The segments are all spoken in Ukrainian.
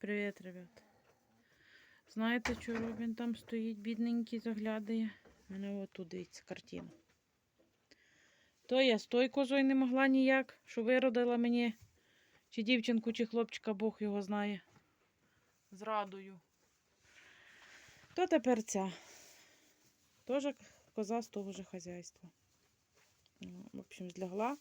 Привіт, ребят. Знаєте, що Робін там стоїть, бідненький, заглядає. Мене от тут дивіться картина. То я з тою козою не могла ніяк, що виродила мені чи дівчинку, чи хлопчика, Бог його знає. З радою. То тепер ця. Тоже коза з того же хазяйства. Ну, В общем, злягла.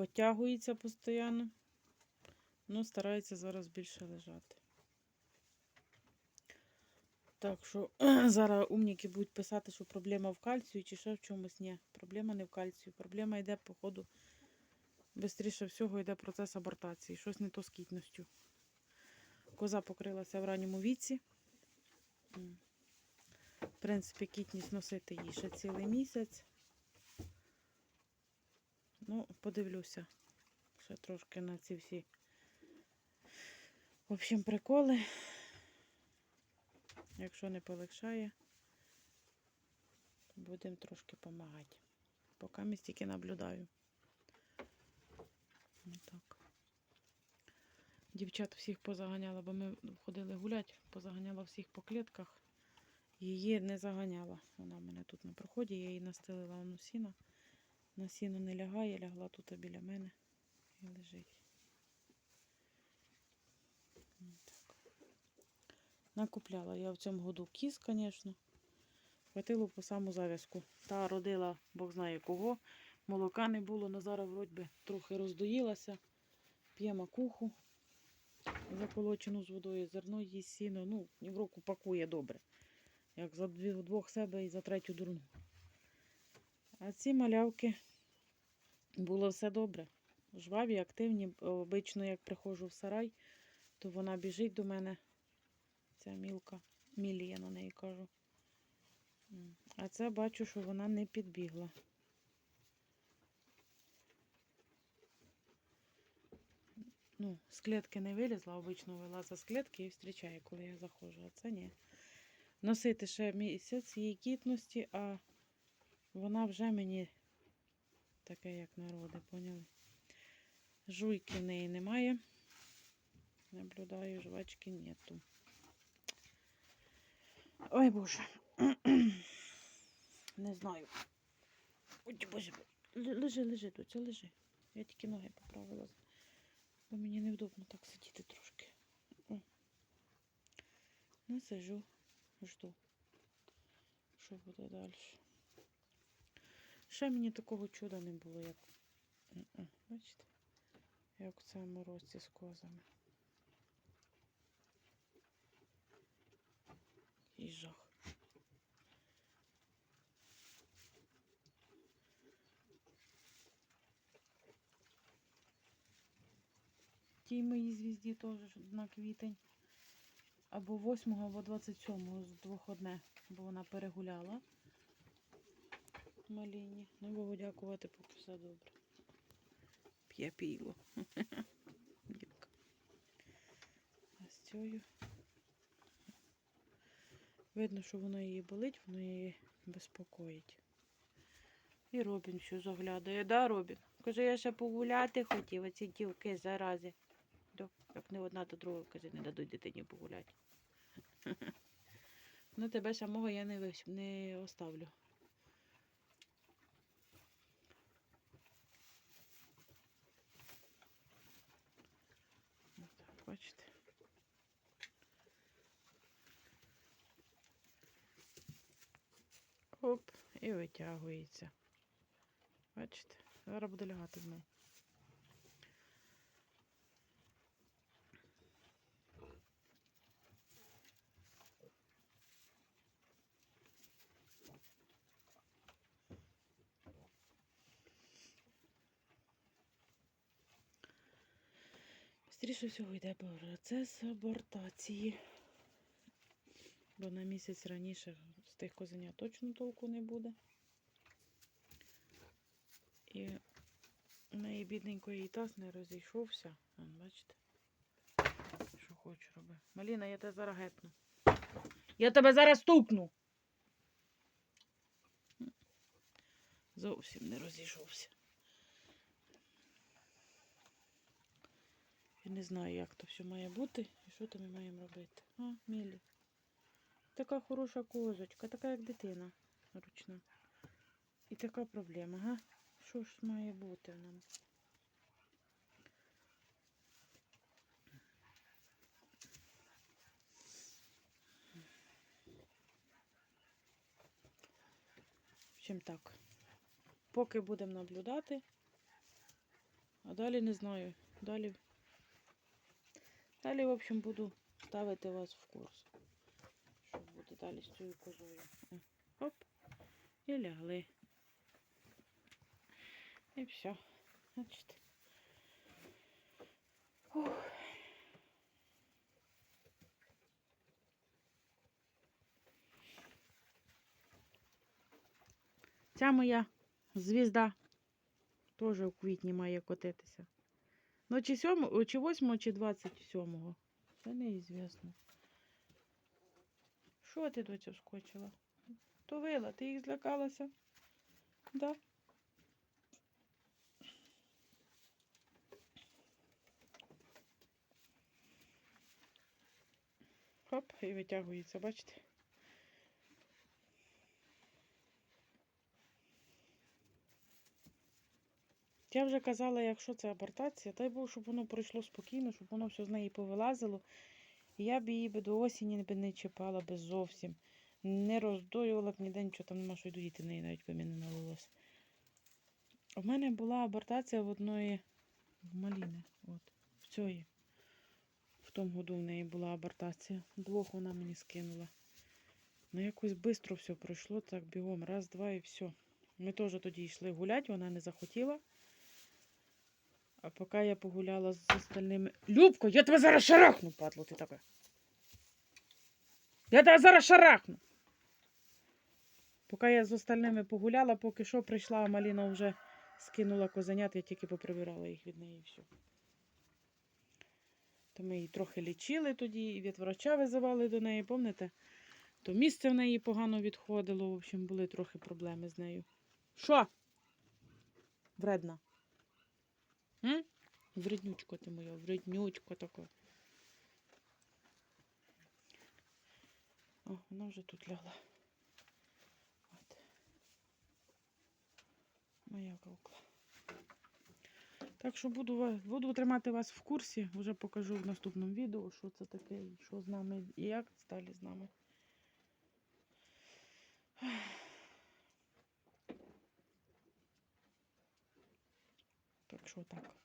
Потягується постійно. Ну, старається зараз більше лежати. Так що зараз умніки будуть писати, що проблема в кальцію чи ще в чомусь. Ні, проблема не в кальцію. Проблема йде, походу, швидше всього йде процес абортації. Щось не то з кітністю. Коза покрилася в ранньому віці. В принципі, кітність носити їй ще цілий місяць. Ну, подивлюся. Ще трошки на ці всі. В общем, приколи. Якщо не полегшає, будемо трошки допомагати. Поки ми стільки наблюдаю. Отак. Дівчат всіх позаганяла, бо ми ходили гуляти, позаганяла всіх по клітках. Її не заганяла. Вона в мене тут на проході, я її настелила воно сіно. На сіно не лягає, лягла тут біля мене і лежить. Отак. Накупляла я в цьому году кіз, звісно. Хватило по саму зав'язку. Та родила, Бог знає кого. Молока не було, але зараз вроді би трохи роздоїлася. П'є макуху заколочену з водою, зерно їсть сіно. Ну, в року пакує добре. Як за двох себе і за третю дурну. А ці малявки було все добре. Жваві, активні. Обично, як приходжу в сарай, то вона біжить до мене. Ця мілка. Мілі, я на неї кажу. А це бачу, що вона не підбігла. Ну, з клітки не вилізла, обично вилазить з клітки і зустрічає, коли я заходжу. А це ні. Носити ще місяць її кітності, а вона вже мені таке, як народи, поняли? Жуйки в неї немає. Наблюдаю, жвачки нету. Ой, Боже. Не знаю. Ой, Боже, лежи, лежи, доця, лежи. Я тільки ноги поправила. Бо мені невдобно так сидіти трошки. О. Ну, сижу, жду, що буде далі. Ще мені такого чуда не було, як. Бачите? Як в цьому році з козами. І жах. Тій моїй звізді теж на квітень. Або 8, або 27 з двох одне, бо вона перегуляла. Маліні. Ну, Богу дякувати, поки все добре. П'є. Дівка. А з цією. Видно, що воно її болить, воно її безпокоїть. І Робін що заглядає, да, Робін? Каже, я ще погуляти хотів, оці дівки зарази. Як не одна, то друга, каже, не дадуть дитині погуляти. Ну, тебе самого я не, виш- не оставлю. Бачите. Оп, і витягується. Бачите? Зараз буде лягати знову. Стріше всього йде процес абортації. Бо на місяць раніше з тих козенят точно толку не буде. І в неї бідненької таз не розійшовся. Вон, бачите? Що хочу роби. Маліна, я тебе зараз гепну. Я тебе зараз стукну. Зовсім не розійшовся. Я не знаю, як то все має бути і що то ми маємо робити. А, Мілі. Така хороша козочка, така як дитина ручна. І така проблема, га? Що ж має бути в нам? Общем так. Поки будемо наблюдати. А далі не знаю. Далі. Далі, в общем, буду ставити вас в курс. Що буде далі з цією козою. Оп. І лягли. І все. Значить. Ух. Ця моя звізда теж у квітні має котитися. Ну, чи 7, чи 8, чи 27. Це неізвісно. Що ти доця вскочила? То вила, ти їх злякалася? Да? Хоп, і витягується, бачите? Я вже казала, якщо це абортація, дай Бог, щоб воно пройшло спокійно, щоб воно все з неї повилазило. І я б її би до осені не чіпала би зовсім. Не роздоювала б ніде нічого, там нема що й доїти неї навіть би мені не налилось. У мене була абортація в одної в Маліни. От, в цієї. В тому году в неї була абортація. Двох вона мені скинула. Ну якось швидко все пройшло, так бігом, раз, два і все. Ми теж тоді йшли гуляти, вона не захотіла. А поки я погуляла з остальними. Любко, я тебе зараз шарахну, падло ти таке. Я тебе зараз шарахну. Поки я з остальними погуляла, поки що прийшла, а Маліна вже скинула козенят, я тільки поприбирала їх від неї і все. То ми її трохи лічили тоді, і від врача визивали до неї, пам'ятаєте? То місце в неї погано відходило, в общем, були трохи проблеми з нею. Що? Вредна. М? Вреднючко ти моя, вреднючко таке. О, вона вже тут лягла. От. Моя кукла. Так що буду, буду тримати вас в курсі. Вже покажу в наступному відео, що це таке, що з нами, і як далі з нами. Так що так.